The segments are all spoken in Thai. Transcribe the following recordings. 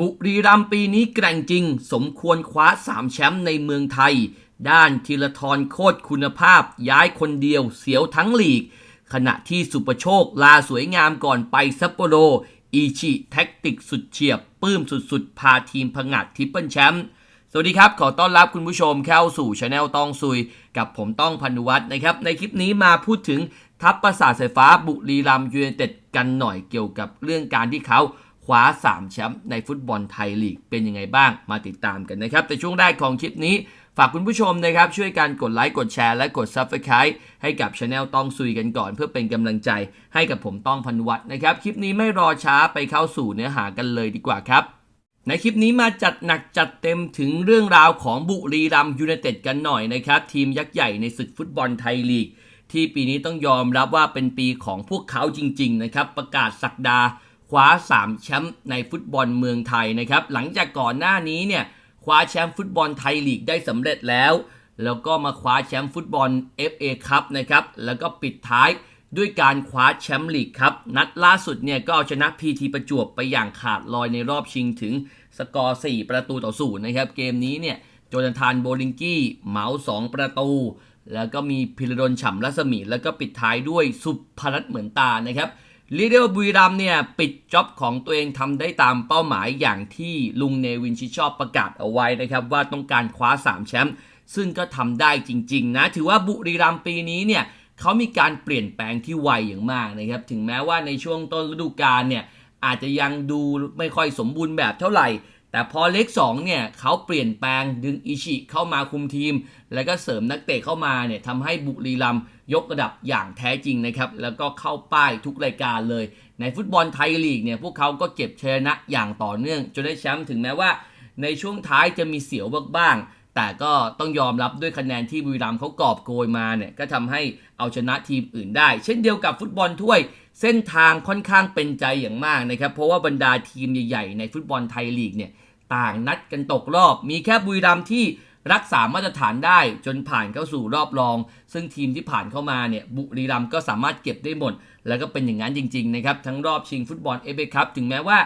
บุรีรัมปีนี้แกร่งจริง สมควรคว้า 3 แชมป์ในเมืองไทย ด้านธีรทรโคตรคุณภาพ ย้ายคนเดียวเสียวทั้งลีก ขณะที่สุประโชคลาสวยงามก่อนไปซัปโปโร อีชิแท็กติกสุดเฉียบปื้มสุดๆ พาทีมผงัดทิปเปิลแชมป์สวัสดีครับ ขอต้อนรับคุณผู้ชมเข้าสู่ช anel ต้องซุย กับผมต้องพันุวัฒน์นะครับ ในคลิปนี้มาพูดถึงทัพประสาทสายฟ้าบุรีรัมย์ยูไนเต็ดกันหน่อยเกี่ยวกับเรื่องการที่เขา คว้า 3 แชมป์ในฟุตบอลไทยลีกเป็นยังไงบ้างมาติดตามกันนะครับแต่ช่วงแรกของคลิปนี้ฝากคุณผู้ชมนะครับ ช่วยกันกดไลค์กดแชร์และกด Subscribe ให้กับช anel ต้องซุยกันก่อน เพื่อเป็นกำลังใจให้กับผมต้องพันวัฒน์นะครับ คลิปนี้ไม่รอช้าไปเข้าสู่เนื้อหากันเลยดีกว่าครับ ในคลิปนี้มาจัดหนักจัดเต็มถึงเรื่องราวของบุรีรัมยูไนเต็ดกันหน่อยนะครับ ทีมยักษ์ใหญ่ในศึกฟุตบอลไทยลีก ที่ปีนี้ต้องยอมรับว่าเป็นปีของพวกเขาจริง ๆ นะครับ ประกาศสักดา ว้า 3 แชมป์ในฟุตบอลเมืองไทยนะครับ หลังจากก่อนหน้านี้เนี่ยคว้าแชมป์ฟุตบอลไทยลีกได้สำเร็จแล้ว แล้วก็มาคว้าแชมป์ฟุตบอล FA คัพนะครับแล้วก็ปิดท้ายด้วยการคว้าแชมป์ลีกครับ นัดล่าสุดเนี่ยก็เอาชนะ PT ประจวบไปอย่างขาดลอยในรอบชิงถึงสกอร์ 4 ประตูต่อศูนย์นะครับ เกมนี้เนี่ยโจนาธานโบลิงกี้เหมา 2 ประตู แล้วก็มีพิรดลฉ่ำรัศมี แล้วก็ปิดท้ายด้วยสุพรัตน์เหมือนตานะครับ ลีเดอร์บุรีรัมเนี่ยปิดจ็อบของตัวเองทำได้ตามเป้าหมายอย่างที่ลุงเนวินชิชอบประกาศเอาไว้นะครับว่าต้องการคว้า 3 แชมป์ซึ่งก็ทำได้จริง ๆ นะ ถือว่าบุรีรัมปีนี้เนี่ยเขามีการเปลี่ยนแปลงที่ไวอย่างมากนะครับ ถึงแม้ว่าในช่วงต้นฤดูกาลเนี่ยอาจจะยังดูไม่ค่อยสมบูรณ์แบบเท่าไหร่ แต่พอเล็ก2เนี่ยเขาเปลี่ยนแปลงดึงอิชิเข้ามาคุมทีม แล้วก็เสริมนักเตะเข้ามาเนี่ยทำให้บุรีรัมยกระดับอย่างแท้จริงนะครับ แล้วก็เข้าป้ายทุกรายการเลย ในฟุตบอลไทยลีกเนี่ยพวกเขาก็เก็บชนะอย่างต่อเนื่อง จนได้แชมป์ถึงแม้ว่า ในช่วงท้ายจะมีเสียวบ้างแต่ก็ต้องยอมรับด้วยคะแนนที่บุรีรัมย์เขากอบโกยมาเนี่ยก็ทำให้เอาชนะทีมอื่นได้ เช่นเดียวกับฟุตบอลถ้วย เส้นทางค่อนข้างเป็นใจอย่างมากนะครับ เพราะว่าบรรดาทีมใหญ่ๆในฟุตบอลไทยลีกเนี่ย ต่างนัดกันตกรอบ มีแค่บุรีรัมย์ที่รักษามาตรฐานได้จนผ่านเข้าสู่รอบรอง ซึ่งทีมที่ผ่านเข้ามาเนี่ยบุรีรัมย์ก็สามารถเก็บได้หมด แล้วก็เป็นอย่างนั้นจริงๆนะครับทั้งรอบชิงฟุตบอลเอฟเอคัพถึงแม้ว่า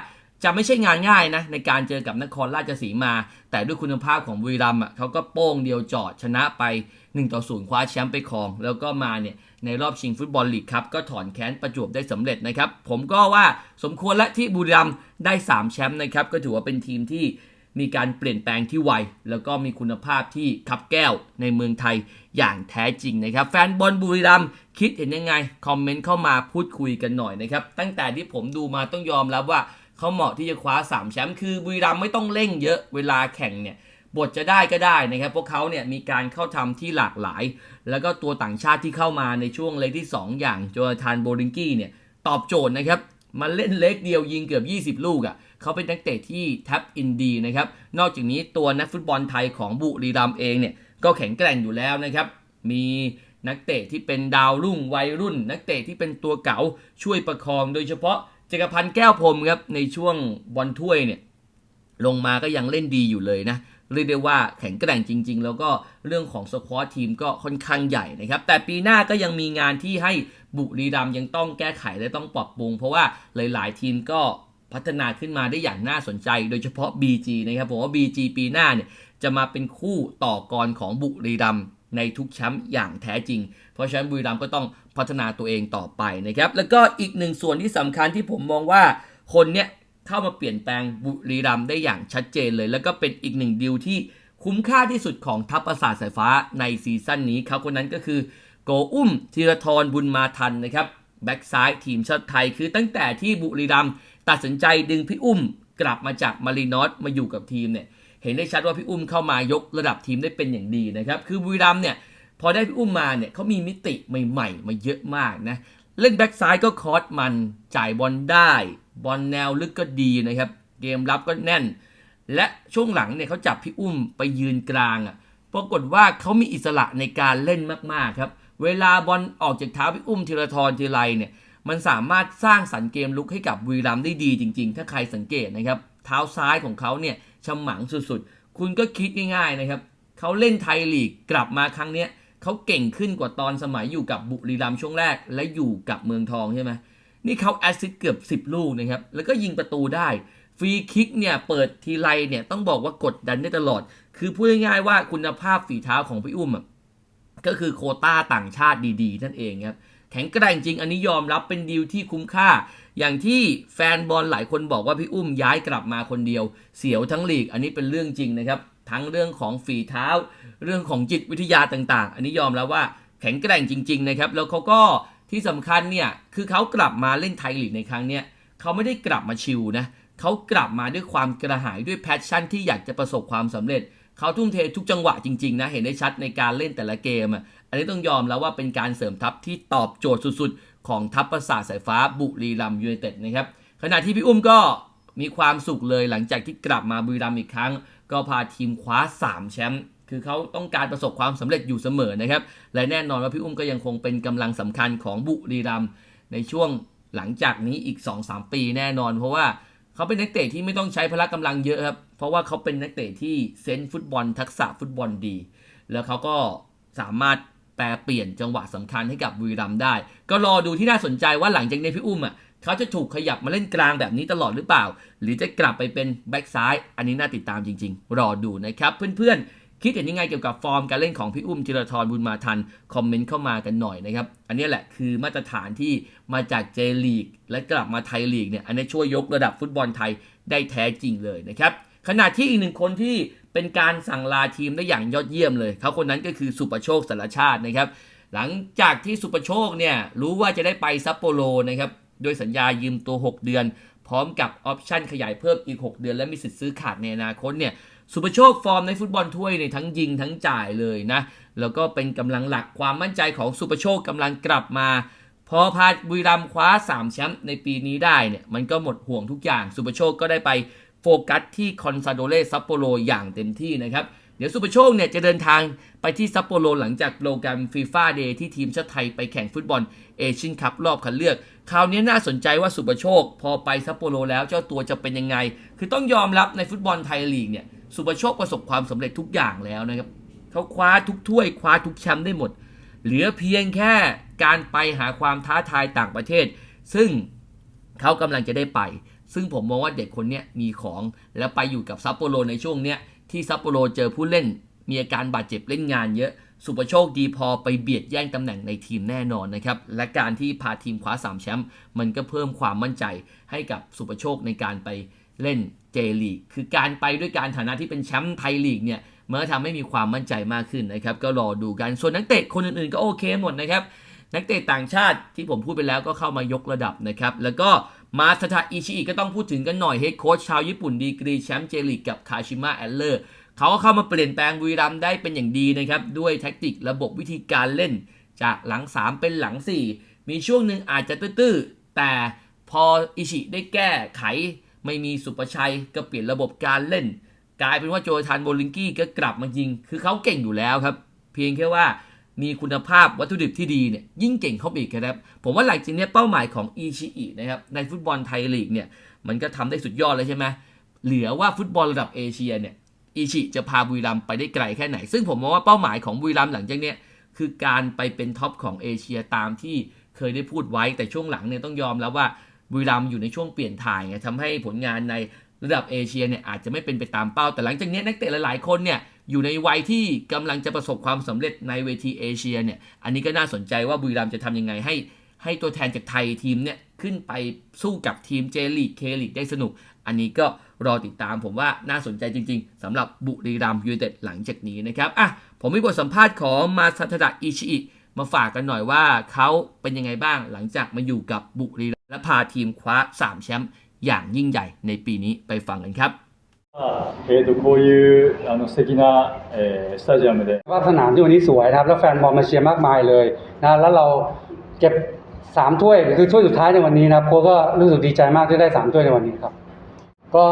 จะไม่ใช่งานง่ายนะในการเจอกับนครราชสีมา แต่ด้วยคุณภาพของบุรีรัมย์อะเขาก็โป้งเดียวจอดชนะไป1ต่อ0คว้าแชมป์ไปครอง แล้วก็มาเนี่ยในรอบชิงฟุตบอลลีกครับก็ถอนแค้นประจวบได้สำเร็จนะครับ ผมก็ว่าสมควรและที่บุรีรัมย์ได้ 3 แชมป์นะครับ ก็ถือว่าเป็นทีมที่มีการเปลี่ยนแปลงที่ไว แล้วก็มีคุณภาพที่คับแก้วในเมืองไทยอย่างแท้จริงนะครับ แฟนบอลบุรีรัมย์คิดเห็นยังไง คอมเมนต์เข้ามาพูดคุยกันหน่อยนะครับ ตั้งแต่ที่ผมดูมาต้องยอมรับว่า เขาเหมาะที่จะคว้า3แชมป์คือบุรีรัมย์ไม่ต้องเร่งเยอะเวลาแข่งเนี่ยบทจะได้ก็ได้นะครับพวกเขาเนี่ยมีการเข้าทำที่หลากหลาย แล้วก็ตัวต่างชาติที่เข้ามาในช่วงเล็กที่ 2 อย่างโจนาธานโบลิงกี้เนี่ยตอบโจทย์นะครับมาเล่นเล็กเดียวยิงเกือบ 20 ลูกอะ่ะเขาเป็นนักเตะที่แท็บอินดีนะครับนอกจากนี้ตัวนักฟุตบอลไทยของบุรีรัมย์เองเนี่ยก็แข็งแกร่งอยู่แล้วนะครับมีนักเตะที่เป็นดาวรุ่งวัยรุ่น นักเตะที่เป็นตัวเก๋าช่วยประคองโดยเฉพาะ จักรพันธ์แก้วพรมครับในช่วงบอลถ้วยเนี่ยลงมาก็ยังเล่นดีอยู่เลยนะเรียกได้ว่าแข็งแกร่งจริง ๆ แล้วก็เรื่องของสควอตทีมก็ค่อนข้างใหญ่นะครับ แต่ปีหน้าก็ยังมีงานที่ให้บุรีรัมย์ยังต้องแก้ไขและต้องปรับปรุง เพราะว่าหลายๆ ทีมก็พัฒนาขึ้นมาได้อย่างน่าสนใจ โดยเฉพาะ BG นะครับผมว่า BG ปีหน้าเนี่ยจะมาเป็นคู่ต่อกรของบุรีรัมย์ ในทุกแชมป์อย่างแท้จริง เพราะฉะนั้นบุรีรัมย์ก็ต้องพัฒนาตัวเองต่อไปนะครับ แล้วก็อีกหนึ่งส่วนที่สำคัญที่ผมมองว่าคนเนี้ยเข้ามาเปลี่ยนแปลงบุรีรัมย์ได้อย่างชัดเจนเลย แล้วก็เป็นอีกหนึ่งดีลที่คุ้มค่าที่สุดของทัพประสาทสายฟ้าในซีซั่นนี้เขาคนนั้นก็คือโกอุ้มธีรทรบุญมาทันนะครับแบ็กซ้ายทีมชาติไทยคือตั้งแต่ที่บุรีรัมย์ตัดสินใจดึงพี่อุ้มกลับมาจากมารีนอสมาอยู่กับทีมเนี่ย เห็นได้ชัดว่าพี่อุ้มเข้ามายกระดับทีมได้เป็นอย่างดีนะครับคือบุรีรัมเนี่ยพอได้พี่อุ้มมาเนี่ยเขามีมิติใหม่ ๆ มาเยอะมากนะเล่นแบ็กซ้ายก็คอร์สมันจ่ายบอลได้บอลแนวลึกก็ดีนะครับเกมรับก็แน่น และช่วงหลังเนี่ยเขาจับพี่อุ้มไปยืนกลางอะ่ะปรากฏว่าเขามีอิสระในการเล่นมากๆครับเวลาบอลออกจากเท้าพี่อุ้มธีรทรทีไรเนี่ยมันสามารถสร้างสรรค์เกมลุกให้กับบุรีรัมได้ดีจริง ๆ ถ้าใครสังเกตนะครับเท้าซ้ายของเขาเนี่ยฉมังสุดๆ คุณก็คิดง่ายๆนะครับเขาเล่นไทยลีกกลับมาครั้งเนี้ยเขาเก่งขึ้นกว่าตอนสมัยอยู่กับบุรีรัมย์ช่วงแรก และอยู่กับเมืองทองใช่ไหมนี่เขาแอสซิสเกือบ 10 ลูกนะครับ แล้วก็ยิงประตูได้ ฟรีคิกเนี่ยเปิดทีไรเนี่ยต้องบอกว่ากดดันได้ตลอด คือพูดง่ายๆว่าคุณภาพฝีเท้าของพี่อุ้มก็คือโคต้าต่างชาติดีๆ นั่นเองครับ แข็งแกร่งจริง อันนี้ยอมรับเป็นดีลที่คุ้มค่า อย่างที่แฟนบอลหลายคนบอกว่าพี่อุ้มย้ายกลับมาคนเดียว เสียวทั้งลีก อันนี้เป็นเรื่องจริงนะครับ ทั้งเรื่องของฝีเท้า เรื่องของจิตวิทยาต่างๆ อันนี้ยอมแล้วว่าแข็งแกร่งจริง ๆ นะครับ แล้วเขาก็ที่สำคัญเนี่ยคือเขากลับมาเล่นไทยลีกในครั้งเนี้ยเขาไม่ได้กลับมาชิลนะเขากลับมาด้วยความกระหายด้วยแพชชั่นที่อยากจะประสบความสำเร็จเขาทุ่มเททุกจังหวะจริงๆนะเห็นได้ชัดในการเล่นแต่ละเกมอะ อันนี้ต้องยอมแล้วว่าเป็นการเสริมทัพที่ตอบโจทย์สุดๆ ของทัพประสาทสายฟ้าบุรีรัมยูไนเต็ดนะครับ ขณะที่พี่อุ้มก็มีความสุขเลยหลังจากที่กลับมาบุรีรัมอีกครั้ง ก็พาทีมคว้า 3 แชมป์คือเขาต้องการประสบความสำเร็จอยู่เสมอนะครับ และแน่นอนว่าพี่อุ้มก็ยังคงเป็นกำลังสำคัญของบุรีรัมในช่วงหลังจากนี้อีก 2-3 ปีแน่นอน เพราะว่าเขาเป็นนักเตะที่ไม่ต้องใช้พละกำลังเยอะครับเพราะว่าเขาเป็นนักเตะที่เซนส์ฟุตบอลทักษะฟุตบอลดี แล้วเขาก็สามารถ แปลเปลี่ยนจังหวะสำคัญให้กับบุรีรัมย์ได้ ก็รอดูที่น่าสนใจว่าหลังจากนี้พี่อุ้มอะเขาจะถูกขยับมาเล่นกลางแบบนี้ตลอดหรือเปล่า หรือจะกลับไปเป็นแบ็กซ้าย อันนี้น่าติดตามจริง ๆ รอดูนะครับ เพื่อนๆ คิดเห็นยังไงเกี่ยวกับฟอร์มการเล่นของพี่อุ้มธีรทรบุญมาทัน คอมเมนต์เข้ามากันหน่อยนะครับ อันนี้แหละคือมาตรฐานที่มาจากเจลีก และกลับมาไทยลีกเนี่ยอันนี้ช่วยยกระดับฟุตบอลไทยได้แท้จริงเลยนะครับขณะที่อีกหนึ่งคนที่ เป็นการสั่งลาทีมได้อย่างยอดเยี่ยมเลย เขาคนนั้นก็คือสุประโชคสารชาตินะครับ หลังจากที่สุประโชคเนี่ยรู้ว่าจะได้ไปซัปโปโรนะครับโดยสัญญายืมตัว 6 เดือน พร้อมกับออปชั่นขยายเพิ่มอีก 6 เดือน และมีสิทธิ์ซื้อขาดในอนาคตเนี่ยสุประโชคฟอร์มในฟุตบอลถ้วยในทั้งยิงทั้งจ่ายเลยนะ แล้วก็เป็นกำลังหลักความมั่นใจของสุประโชคกำลังกลับมา พอพาบุรีรัมคว้า 3 แชมป์ในปีนี้ได้เนี่ยมันก็หมดห่วงทุกอย่างสุประโชคก็ได้ไป กัสที่คอนซาโดเลซัปโปโรอย่างเต็มที่นะครับ เดี๋ยวสุประโชคเนี่ยจะเดินทางไปที่ซัปโปโรหลังจากโปรแกรมฟีฟ่าเดย์ที่ทีมชาติไทยไปแข่งฟุตบอลเอเชียนคัพรอบคัดเลือก คราวนี้น่าสนใจว่าสุประโชค พอไปซัปโปโรแล้วเจ้าตัวจะเป็นยังไง คือต้องยอมรับในฟุตบอลไทยลีกเนี่ยสุประโชคประสบความสำเร็จทุกอย่างแล้วนะครับเขาคว้าทุกถ้วยคว้าทุกแชมป์ได้หมด เหลือเพียงแค่การไปหาความท้าทายต่างประเทศ ซึ่งเขากำลังจะได้ไป ซึ่งผมมองว่าเด็กคนนี้มีของแล้วไปอยู่กับซัปโปโรในช่วงเนี้ยที่ซัปโปโรเจอผู้เล่น มีอาการบาดเจ็บเล่นงานเยอะ สุประโชคดีพอไปเบียดแย่งตำแหน่งในทีมแน่นอนนะครับ และการที่พาทีมคว้า3แชมป์มันก็เพิ่มความมั่นใจให้กับสุประโชคในการไปเล่นเจลีกคือการไปด้วยการฐานะที่เป็นแชมป์ไทยลีกเนี่ยมันก็ทำให้มีความมั่นใจมากขึ้นนะครับ ก็รอดูกันส่วนนักเตะคนอื่นๆก็โอเคหมดนะครับ นักเตะต่างชาติที่ผมพูดไปแล้วก็เข้ามายกระดับนะครับ แล้วก็ มาสถาอิชิอิก็ต้องพูดถึงกันหน่อยเฮดโค้ชชาวญี่ปุ่นดีกรีแชมป์เจลีกกับคาชิมะแอลเลอร์เขาก็เข้ามาเปลี่ยนแปลงบุรีรัมได้เป็นอย่างดีนะครับ ด้วยแท็กติกระบบวิธีการเล่น จากหลัง 3 เป็นหลัง 4 มีช่วงหนึ่งอาจจะตื้อๆแต่พออิชิได้แก้ไข ไม่มีสุประชัยก็เปลี่ยนระบบการเล่น กลายเป็นว่าโจทานโบลิงกี้ก็กลับมายิง คือเขาเก่งอยู่แล้วครับ เพียงแค่ว่า มีคุณภาพวัตถุดิบที่ดีเนี่ยยิ่งเก่งเข้าไปอีกครับ ผมว่าหลังจากนี้เป้าหมายของอิชิอินะครับในฟุตบอลไทยลีกเนี่ยมันก็ทำได้สุดยอดเลยใช่ไหมเหลือว่าฟุตบอลระดับเอเชียเนี่ยอิชิจะพาบุรีรัมไปได้ไกลแค่ไหน ซึ่งผมมองว่าเป้าหมายของบุรีรัมหลังจากนี้คือการไปเป็นท็อปของเอเชียตามที่เคยได้พูดไว้แต่ช่วงหลังเนี่ยต้องยอมแล้วว่าบุรีรัมอยู่ในช่วงเปลี่ยนถ่ายไงทำให้ผลงานในระดับเอเชียเนี่ยอาจจะไม่เป็นไปตามเป้าแต่หลังจากนี้นักเตะหลายๆคนเนี่ย อยู่ในวัยที่กำลังจะประสบความสำเร็จในเวทีเอเชียเนี่ย อันนี้ก็น่าสนใจว่าบุรีรัมย์จะทำยังไงให้ ให้ตัวแทนจากไทยทีมเนี่ยขึ้นไปสู้กับทีมเจลีกเคลีกได้สนุก อันนี้ก็รอติดตามผมว่าน่าสนใจจริง ๆสำหรับบุรีรัมย์ยูเต็ดหลังจากนี้นะครับอะผมมีบทสัมภาษณ์ของมาซาทดะอิชิอิมาฝากกันหน่อยว่าเขาเป็นยังไงบ้างหลังจากมาอยู่กับบุรีรัมย์และพาทีมคว้า 3 แชมป์อย่างยิ่งใหญ่ในปีนี้ไปฟังกันครับ えー、とこういうあの素敵な、えースタジアムで ว่าสนามที่วันนี้สวยนะครับ แล้วแฟนบอลมาเชียร์มากมายเลยนะแล้วเราเก็บสามถ้วยคือถ้วยสุดท้ายในวันนี้นะครับโค้ชก็รู้สึกดีใจมากที่ได้สามถ้วยในวันนี้ครับ ก็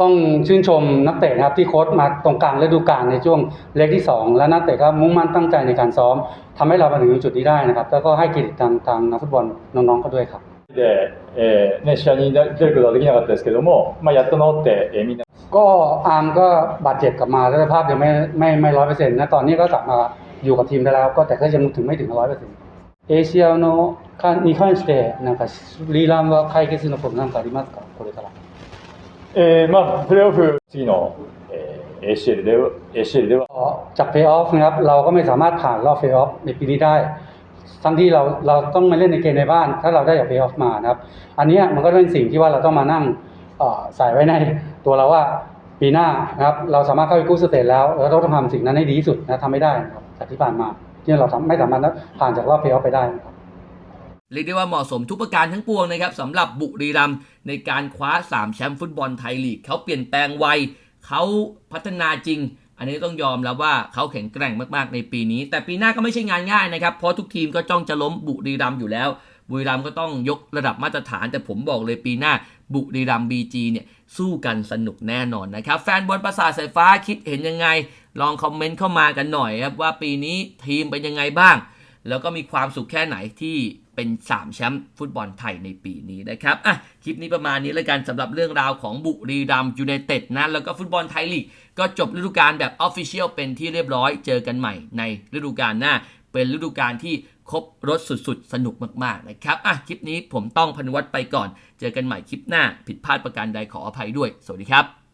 ต้องชื่นชมนักเตะนะครับที่โค้ชมาตรงกลางฤดูกาลในช่วงเล็กที่สองและนักเตะก็มุ่งมั่นตั้งใจในการซ้อมทำให้เรามาถึงจุดนี้ได้นะครับ แล้วก็ให้เครดิตทางทางนักฟุตบอลน้องๆก็ด้วยครับ で、えーね、試合に出ることはできなかったですけども、まあ、やっと治って、えーみんな ก็อาร์มก็บาดเจ็บกลับมาแล้วสภาพยังไม่ไม่ไม่ร้อยเปอร์เซ็นต์นะตอนนี้ก็กลับมาอยู่กับทีมได้แล้ว ก็แต่ก็ยังถึงไม่ถึงร้อยเปอร์เซ็นต์เอเชียのかに関してなんかリーランは解決のことなんかありますかこれから えーまあ、プレーオフ、次の、えー ACL では ACL では จากเพย์ออฟนะครับเราก็ไม่สามารถผ่านรอบเพย์ออฟในปีนี้ได้ ทั้งที่เราเราต้องมาเล่นในเกมในบ้าน ถ้าเราได้จากเพย์ออฟมานะครับ อันนี้มันก็เป็นสิ่งที่ว่าเราต้องมานั่งใส่ไว้ในตัวเราว่าปีหน้านะครับเราสามารถเข้าไปกู้สเตจแล้วเราต้องทำสิ่งนั้นให้ดีที่สุดนะทำไม่ได้นะครับจากที่ผ่านมาที่เราทำไม่สามารถผ่านจากรอบเพย์ออฟไปได้นะครับเรียกได้ว่าเหมาะสมทุกประการทั้งปวงนะครับสำหรับบุรีรัมย์ในการคว้า 3 แชมป์ฟุตบอลไทยลีกเขาเปลี่ยนแปลงไวเขาพัฒนาจริง อันนี้ต้องยอมแล้วว่าเขาแข็งแกร่งมากๆในปีนี้ แต่ปีหน้าก็ไม่ใช่งานง่ายนะครับ เพราะทุกทีมก็จ้องจะล้มบุรีรัมย์อยู่แล้ว บุรีรัมย์ก็ต้องยกระดับมาตรฐาน แต่ผมบอกเลยปีหน้าบุรีรัมย์บีจีเนี่ยสู้กันสนุกแน่นอนนะครับ แฟนบอลประสาทสายฟ้าคิดเห็นยังไง ลองคอมเมนต์เข้ามากันหน่อยครับว่าปีนี้ทีมเป็นยังไงบ้าง แล้วก็มีความสุขแค่ไหนที่ เป็น 3 แชมป์ฟุตบอลไทยในปีนี้นะครับอะคลิปนี้ประมาณนี้แล้วกันสำหรับเรื่องราวของบุรีรัมยูไนเต็ดนะแล้วก็ฟุตบอลไทยลีกก็จบฤดูกาลแบบออฟฟิเชียลเป็นที่เรียบร้อยเจอกันใหม่ในฤดูกาลหน้า เป็นฤดูกาลที่ครบรถสุดๆ สนุกมากๆนะครับอะคลิปนี้ผมต้องพนวัตไปก่อน เจอกันใหม่คลิปหน้าผิดพลาดประการใดขออภัยด้วย สวัสดีครับ